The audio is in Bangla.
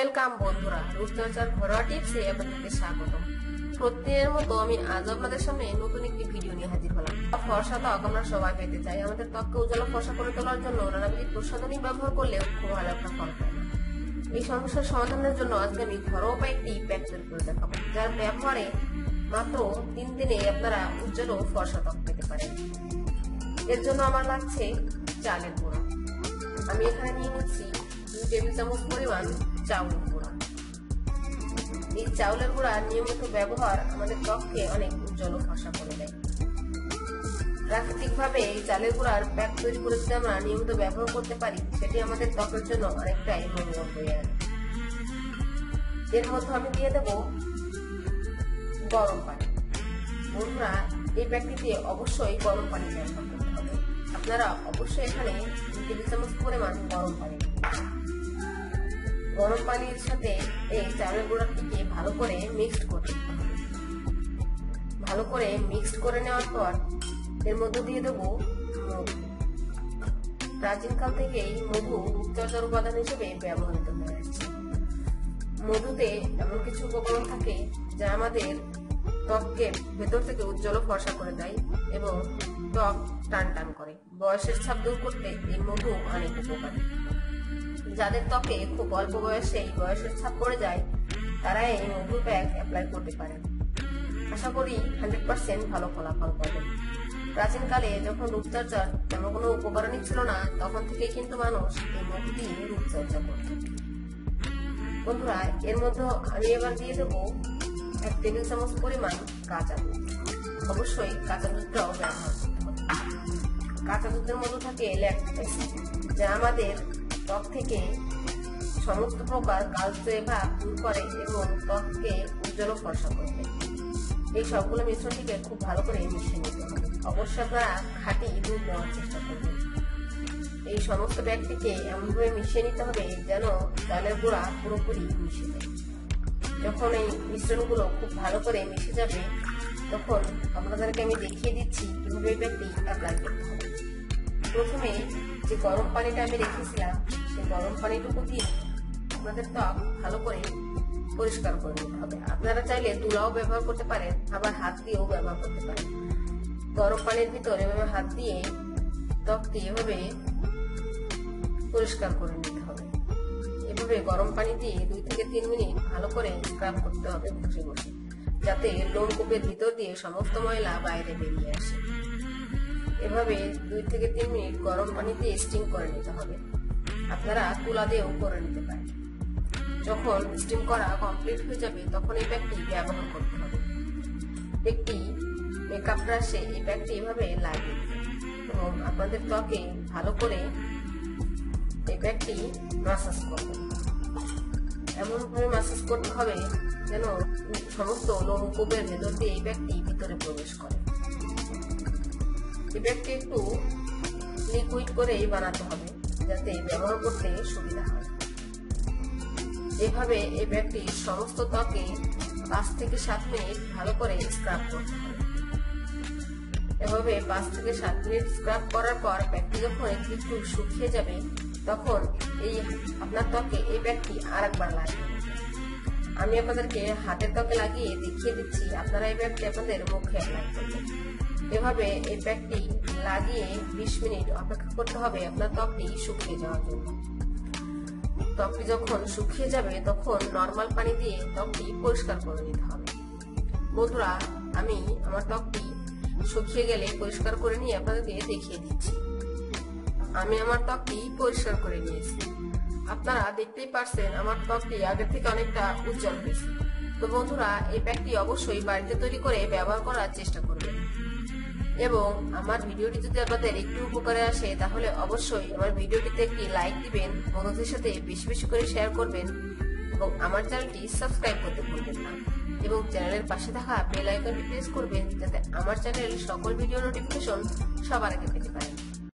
ওয়েলকাম, বন্ধুরা। রূপচর্চার ঘরোয়া টিপসে আপনাদেরকে স্বাগত। প্রত্যেকের মতো আমি আজ আপনাদের সামনে নতুন একটি ভিডিও নিয়ে হাজির হলাম। ফর্সা ত্বক আমরা সবাই পেতে চাই। আমাদের ত্বককে উজ্জ্বল ফর্সা করে তোলার জন্য নানাবিধ প্রসাধনী ব্যবহার করলেও খুব ভালো একটা ফল না। এই সমস্যার সমাধানের জন্য আজকে আমি ঘরোয়া উপায়ে একটি প্যাক তৈরি করে দেখাবো। যার ব্যবহারে মাত্র তিন দিনে আপনারা উজ্জ্বল ফর্সা ত্বক পেতে পারেন। এর জন্য আমার লাগছে চালের গুঁড়া। আমি এখানে নিয়ে নিচ্ছি টেবিল চামচ পরিমাণ চাউলের গুঁড়া। এই চাউলের গুঁড়া নিয়মিত ব্যবহার আমাদের ত্বককে অনেক উজ্জ্বল ও ফর্সা করে দেয়। প্রাকৃতিকভাবে এই চালের গুঁড়ার প্যাক তৈরি করে যদি আমরা নিয়মিত ব্যবহার করতে পারি, সেটি আমাদের ত্বকের জন্য অনেকটাই মঙ্গল হয়ে আনে এর মধ্যে আমি দিয়ে দেব গরম পানি। বন্ধুরা, এই প্যাকটিতে অবশ্যই গরম পানি ব্যবহার আপনারা অবশ্যই এখানে টেবিল চামচ পরিমাণ গরম পানি গরম পানির সাথে এই চালের গুঁড়াটিকে ভালো করে মিক্সড করতে ভালো করে মিক্সড করে নেওয়ার পর এর মধ্যে দিয়ে দেবো প্রাচীনকাল থেকেই মধু রূপচর্চার উপাদান হিসেবে ব্যবহৃত হয়ে আসছে মধুতে এমন কিছু উপকরণ থাকে যা আমাদের ত্বককে ভেতর থেকে উজ্জ্বল ফর্সা করে দেয় এবং ত্বক টান টান করে। বয়সের ছাপ দূর করতে এই মধু অনেক উপকারী। যাদের ত্বকে খুব অল্প বয়সেই বয়সের ছাপ পড়ে যায়, তারা এই মধু প্যাক অ্যাপ্লাই করতে পারেন আশা করি হান্ড্রেড পার্সেন্ট ভালো ফলাফল পাবেন প্রাচীনকালে যখন রূপচর্চার তেমন কোনো উপকরণই ছিল না, তখন থেকে কিন্তু মানুষ এই মধু দিয়ে রূপচর্চা করত। বন্ধুরা, এর মধ্যে আমি এবার দিয়ে দেবো এক টেবিল চামচ পরিমাণ কাঁচা দুধ। অবশ্যই কাঁচা দুধটাও ব্যবহার করতে হবে। কাঁচা দুধের মধ্যে থাকে অ্যাসিড যা আমাদের ত্বক থেকে সমস্ত প্রকার কালচে ভাব দূর করে এবং ত্বককে উজ্জ্বল ফর্সা করে দেয় এই সবগুলো মিশ্রণটিকে খুব ভালো করে মিশিয়ে নিতে হবে। অবশ্যই আপনারা খাঁটি দুধ নেওয়ার চেষ্টা করবেন। এই সমস্ত ব্যাগটিকে এমনভাবে মিশিয়ে নিতে হবে যেন চালের গুঁড়া পুরোপুরি মিশে যায়। যখন এই মিশ্রণগুলো খুব ভালো করে মিশে যাবে, তখন আপনাদেরকে আমি দেখিয়ে দিচ্ছি কীভাবে ব্যাগটি অ্যাপ্লাই করতে হবে। প্রথমে যে গরম পানিটা আমি রেখেছিলাম, সেই গরম পানিটুকু দিয়ে আপনাদের ত্বক ভালো করে পরিষ্কার করে নিতে হবে। আপনারা চাইলে তুলাও ব্যবহার করতে পারেন, আবার হাত দিয়েও ব্যবহার করতে পারেন। গরম পানির ভিতরে এভাবে হাত দিয়ে ত্বকটি এভাবে পরিষ্কার করে নিতে হবে। এভাবে গরম পানি দিয়ে দুই থেকে তিন মিনিট ভালো করে স্ক্রাব করতে হবে বসে বসে, যাতে লোমকূপের ভিতর দিয়ে সমস্ত ময়লা বাইরে বেরিয়ে আসে। এভাবে দুই থেকে তিন মিনিট গরম পানিতে স্টিম করে নিতে হবে। আপনারা তুলা দিয়েও করে নিতে পারেন। যখন স্টিম করা কমপ্লিট হয়ে যাবে, তখন এই ব্যাগটি ব্যবহার করতে হবে। একটি মেকআপ ব্রাশে এই ব্যাগটি এভাবে লাগিয়ে এবং আপনাদের ত্বকে ভালো করে এই ব্যাগটি মাসাজ করবেন এমনভাবে মাসাজ করতে হবে যেন সমস্ত লোমকূপের ভেতর দিয়ে এই ব্যাগটি ভিতরে প্রবেশ করে। ব্যাগটি একটু লিকুইড করেই বানাতে হবে, যাতে ব্যবহার করতে সুবিধা হয়। এভাবে এই ব্যাগটি সমস্ত ত্বকে পাঁচ থেকে সাত মিনিট ভালো করে স্ক্রাব করতে হবে। এভাবে পাঁচ থেকে সাত মিনিট স্ক্রাব করার পর ব্যাগটি যখন একটু শুকিয়ে যাবে, তখন এই আপনার ত্বকে এই ব্যাগটি আর একবার লাগবে আমি আপনাদেরকে হাতের ত্বকে লাগিয়ে দেখিয়ে দিচ্ছি, আপনারা এই ব্যাগটি আপনাদের মুখে অ্যাপ্লাই করবেন। এভাবে এই প্যাকটি লাগিয়ে বিশ মিনিট অপেক্ষা করতে হবে আপনার ত্বকটি শুকিয়ে যাওয়ার জন্য। ত্বকটি যখন শুকিয়ে যাবে, তখন নর্মাল পানি দিয়ে ত্বকটি পরিষ্কার করে নিতে হবে। বন্ধুরা, আমি আমার ত্বকটি শুকিয়ে গেলে পরিষ্কার করে নিয়ে আপনাদেরকে দেখিয়ে দিচ্ছি। আমি আমার ত্বকটি পরিষ্কার করে নিয়েছি। আপনারা দেখতেই পারছেন, আমার ত্বকটি আগের থেকে অনেকটা উজ্জ্বল হয়েছে। তো বন্ধুরা, এই প্যাকটি অবশ্যই বাড়িতে তৈরি করে ব্যবহার করার চেষ্টা করবেন। এবং আমার ভিডিওটি যদি আপনাদের একটু উপকারে আসে, তাহলে অবশ্যই আমার ভিডিওটিতে একটি লাইক দিবেন, বন্ধুদের সাথে বেশি বেশি করে শেয়ার করবেন এবং আমার চ্যানেলটি সাবস্ক্রাইব করতে ভুলবেন না। এবং চ্যানেলের পাশে থাকা বেল আইকনটি প্রেস করবেন, যাতে আমার চ্যানেলের সকল ভিডিও নোটিফিকেশন সবার আগে পেতে পারেন